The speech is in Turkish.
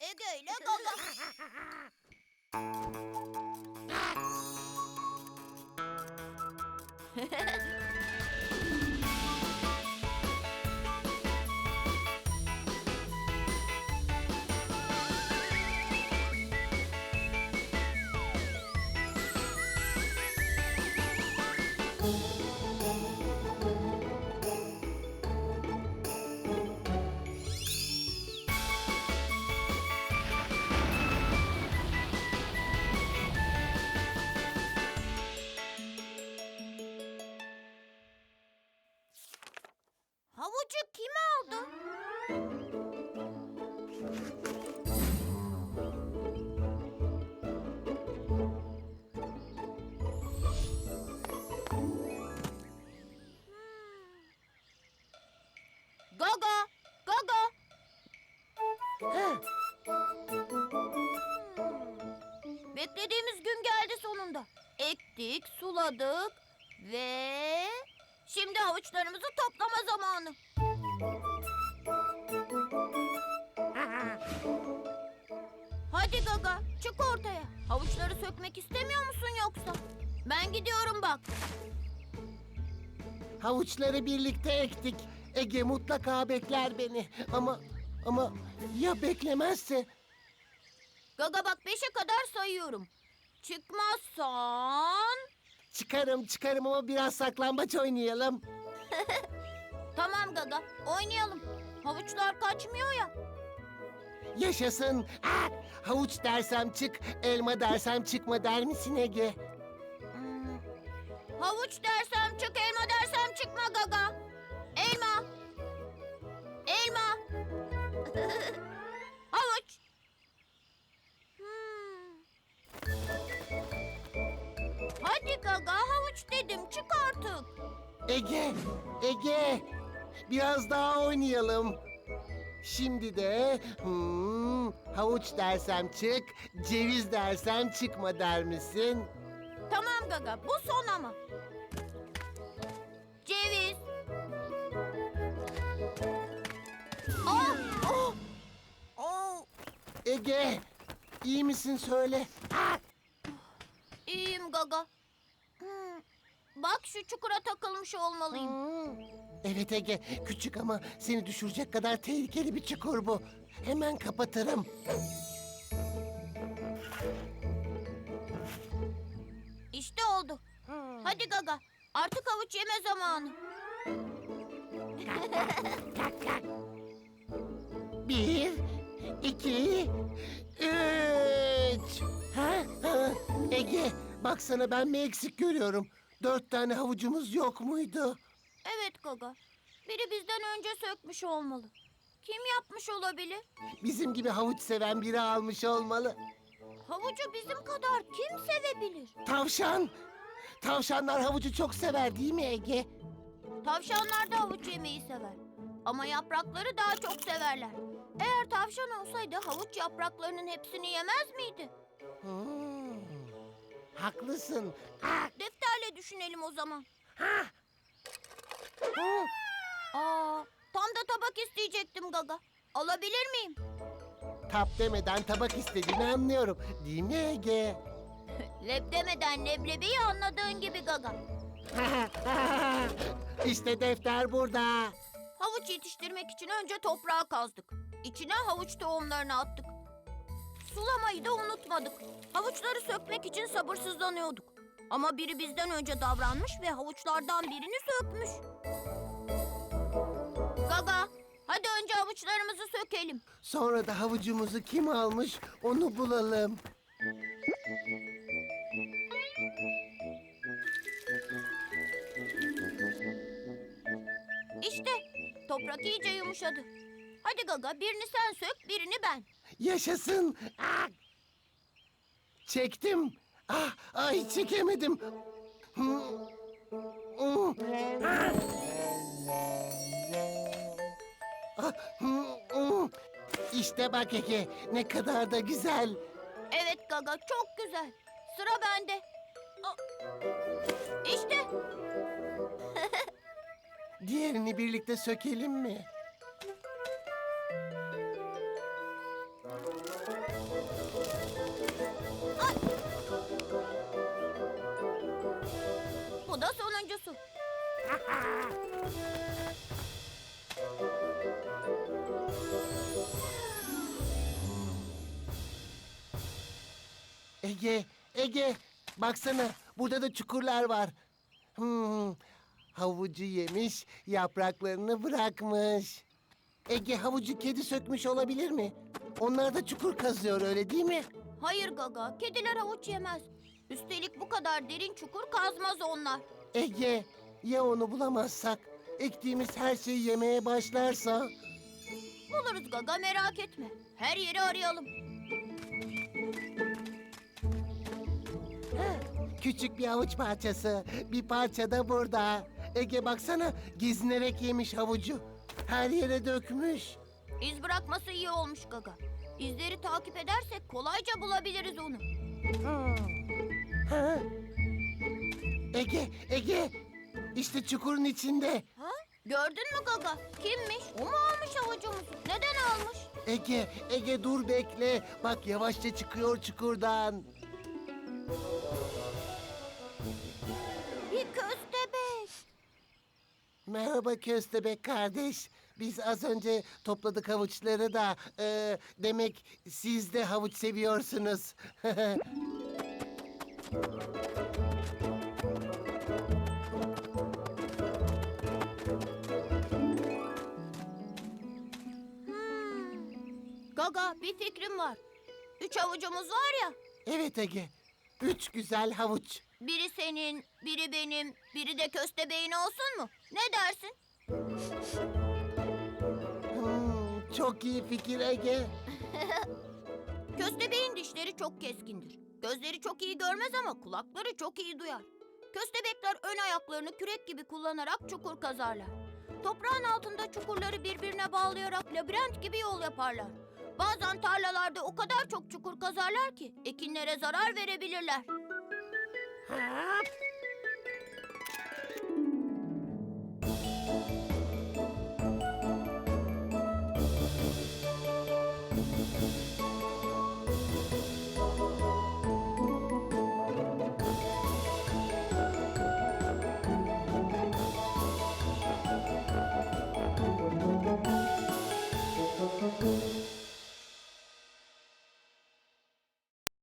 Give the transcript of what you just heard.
Ege ile Gaga. Gaga, Gaga. Beklediğimiz gün geldi sonunda. Ektik, suladık ve şimdi havuçlarımızı toplama zamanı. Hadi Gaga, çık ortaya. Havuçları sökmek istemiyor musun yoksa? Ben gidiyorum bak. Havuçları birlikte ektik. Ege mutlaka bekler beni. Ama ama ya beklemezse? Gaga bak beşe kadar sayıyorum. Çıkmazsan... Çıkarım çıkarım ama biraz saklambaç oynayalım. Tamam Gaga, oynayalım. Havuçlar kaçmıyor ya. Yaşasın. Ah! Havuç dersem çık, elma dersem çıkma der misin Ege? Hmm. Havuç dersem çık, elma dersem çıkma Gaga. Elma. Elma. Havuç. Hmm. Hadi Gaga, havuç dedim. Çık artık. Ege, Ege. Biraz daha oynayalım. Şimdi de hmm, havuç dersem çık, ceviz dersem çıkma der misin? Tamam Gaga, bu son ama. Ceviz. Ah! Oh! Oh! Ege, iyi misin söyle. Ah! İyiyim Gaga. Hmm, Bak şu çukura takılmış olmalıyım. Hmm. Evet Ege, küçük ama seni düşürecek kadar tehlikeli bir çukur bu. Hemen kapatırım. İşte oldu. Hadi Gaga, artık havuç yeme zamanı. Bir, iki, üç. Ha? ha? Ege, baksana ben mi eksik görüyorum? Dört tane havucumuz yok muydu? Evet Gaga, biri bizden önce sökmüş olmalı. Kim yapmış olabilir? Bizim gibi havuç seven biri almış olmalı. Havucu bizim kadar kim sevebilir? Tavşan! Tavşanlar havucu çok sever değil mi Ege? Tavşanlar da havuç yemeyi sever. Ama yaprakları daha çok severler. Eğer tavşan olsaydı havuç yapraklarının hepsini yemez miydi? Hmm, haklısın. Ah, Defterle düşünelim o zaman. ah. Aa, tam da tabak isteyecektim Gaga. Alabilir miyim? Tap demeden tabak istediğini anlıyorum. Değil mi Ege? Leb demeden leblebiyi anladığın gibi Gaga. işte defter burada. Havuç yetiştirmek için önce toprağı kazdık. İçine havuç tohumlarını attık. Sulamayı da unutmadık. Havuçları sökmek için sabırsızlanıyorduk. Ama biri bizden önce davranmış ve havuçlardan birini sökmüş. Hadi önce havuçlarımızı sökelim. Sonra da havucumuzu kim almış onu bulalım. İşte toprak iyice yumuşadı. Hadi Gaga birini sen sök, birini ben. Yaşasın. Ah! Çektim. Ah, ay çekemedim. Hmm. İşte bak Ege ne kadar da güzel. Evet Gaga çok güzel. Sıra bende. İşte Diğerini birlikte sökelim mi? bu da sonuncusu. Ege, Ege, baksana burada da çukurlar var. Hmm, havucu yemiş, yapraklarını bırakmış. Ege havucu kedi sökmüş olabilir mi? Onlar da çukur kazıyor öyle değil mi? Hayır Gaga, kediler havuç yemez. Üstelik bu kadar derin çukur kazmaz onlar. Ege, ya onu bulamazsak? Ektiğimiz her şeyi yemeye başlarsa? Buluruz Gaga merak etme. Her yeri arayalım. Küçük bir havuç parçası, bir parça da burada. Ege baksana, gezinerek yemiş havucu. Her yere dökmüş. İz bırakması iyi olmuş Gaga. İzleri takip edersek kolayca bulabiliriz onu. Ha? Ege, Ege. İşte çukurun içinde. Ha? Gördün mü Gaga? Kimmiş? O mu almış havucumuzu? Neden almış? Ege, Ege dur bekle. Bak yavaşça çıkıyor çukurdan. Merhaba köstebek kardeş. Biz az önce topladık havuçları da. e, demek siz de havuç seviyorsunuz. Gaga bir fikrim var. Üç havucumuz var ya. evet Ege. Üç güzel havuç. Biri senin, biri benim, biri de köstebeğin olsun mu? Ne dersin? Hmm, çok iyi fikir Ege. Köstebeğin dişleri çok keskindir. Gözleri çok iyi görmez ama kulakları çok iyi duyar. Köstebekler ön ayaklarını kürek gibi kullanarak çukur kazarlar. Toprağın altında çukurları birbirine bağlayarak labirent gibi yol yaparlar. Bazen tarlalarda o kadar çok çukur kazarlar ki ekinlere zarar verebilirler. Hop,